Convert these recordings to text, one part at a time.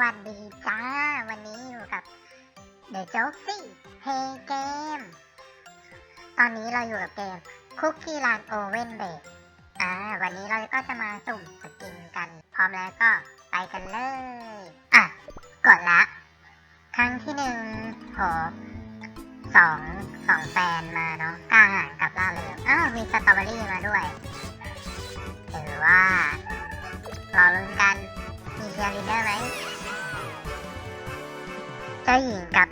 วัสดีจ้า วันนี้อยู่กับ The j o k ซี่ Hey Game ตอนนี้เราอยู่กับเกม Cookie Run Oven b a k อ่า วันนี้เราก็จะมาสุ่มสกินกัน พร้อมแล้วก็ไปกันเลย อะ กดละ ครั้งที่หนึ่งโหสองสองแฟนมาเนาะกล้าหารกับล่าเลยอ้าวมีสตรอเบอรี่มาด้วยถือว่า รอลุ้นกันมีเชียร์ลีดเดอร์ไหม จ้าหญิงกับ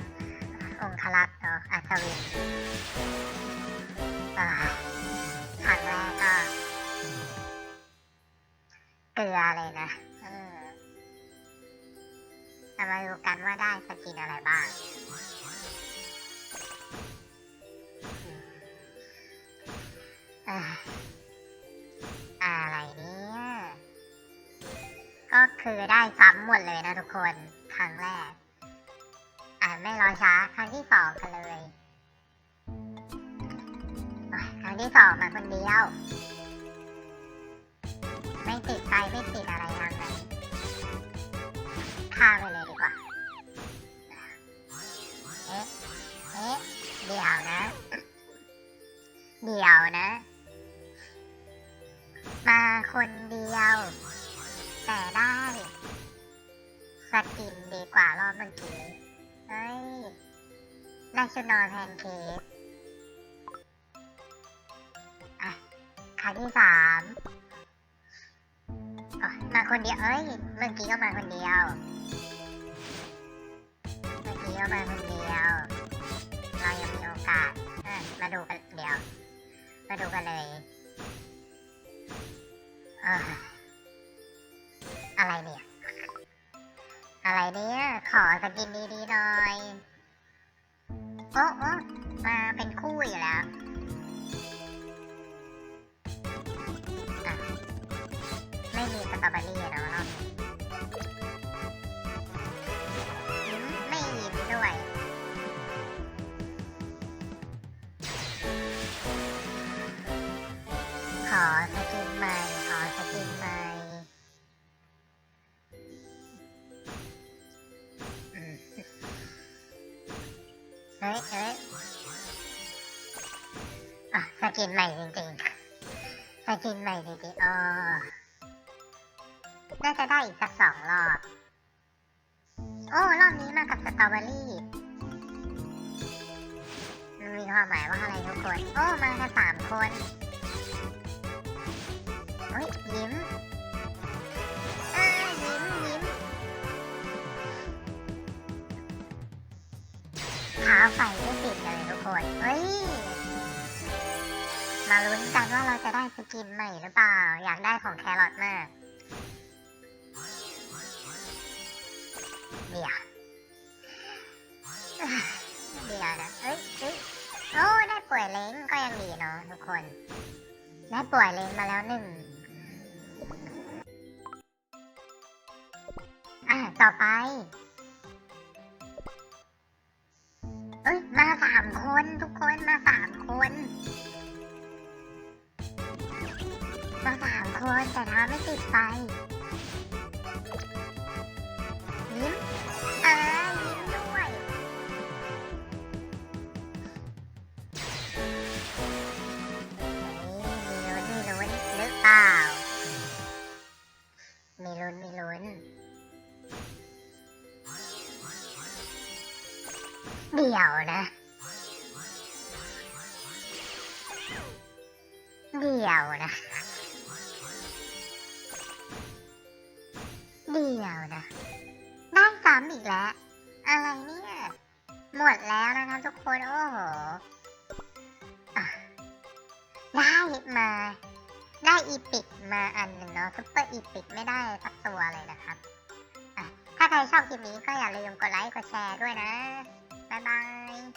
องคลักษ์เนาะอัศวินครั้งแรกก็เกลือเลยนะเออเรามาดูกันว่าได้สกินอะไรบ้างอะไรเนี่ยก็คือได้ซ้ำหมดเลยนะทุกคน ครั้งแรก ไม่รอช้า ครั้งที่สองกันเลย ครั้งที่สองมาคนเดียว ไม่ติดไฟไม่ติดอะไรทางไหนข้าไปเลยดีกว่า เอ๊ะ เอ๊ะ เดี๋ยวนะ เดี๋ยวนะ มาคนเดียว แต่ได้สกินดีกว่ารอบเมื่อกี้ เฮ้ยได้ชุดนอนแพนเค้กอะครั้งที่สามอ๋อมาคนเดียว เอ้ย เมื่อกี้ก็มาคนเดียว เมื่อกี้ก็มาคนเดียว เรายังมีโอกาสมาดูกันเดี๋ยว มาดูกันเลยอ่าอะไรเนี่ย อะไรเนี่ย ขอสกินดีๆหน่อยโอ้โอ้มาเป็นคู่อยู่แล้วไม่มีสตรอเบอรี่เนาะรอบนี้ยิ้มไม่ยิ้มด้วยขอสกินใหม่ขอสกินใหม่ เฮ้ยเฮ้ยอะสกินใหม่จริงๆสกินใหม่จริงๆอ๋อน่าจะได้อีกสักสองรอบ โอ้ รอบนี้มากับสตรอเบอรี่มันมีความหมายว่าอะไรทุกคน โอ้ มากันสามคนเฮ้ยยิ้ม ขาไฟไม่ติดเลยทุกคนเฮ้ย มาลุ้นกันว่าเราจะได้สกินใหม่หรือเปล่า อยากได้ของแครอทมาก เดี๋ยว เดี๋ยวนะเอ้ยเอ้ยโอ้ได้ป่วยเล้งก็ยังดีเนาะทุกคน ได้ป่วยเล้งมาแล้วหนึ่งอะต่อไป เอ้ยมาสามคนทุกคนมาสามคน มาสามคนแต่เท้าไม่ติดไฟยิ้ม เดี๋ยวนะ เดี๋ยวนะ เดี๋ยวนะ ได้ซ้ำอีกแล้ว อะไรเนี่ย หมดแล้วนะครับทุกคน โอ้โหได้มา ได้อีปิกมาอันหนึ่งเนาะซุปเปอร์อีปิกไม่ได้สักตัวเลยนะครับถ้าใครชอบคลิปนี้ก็อย่าลืมกดไลค์ กดแชร์ด้วยนะ 拜拜。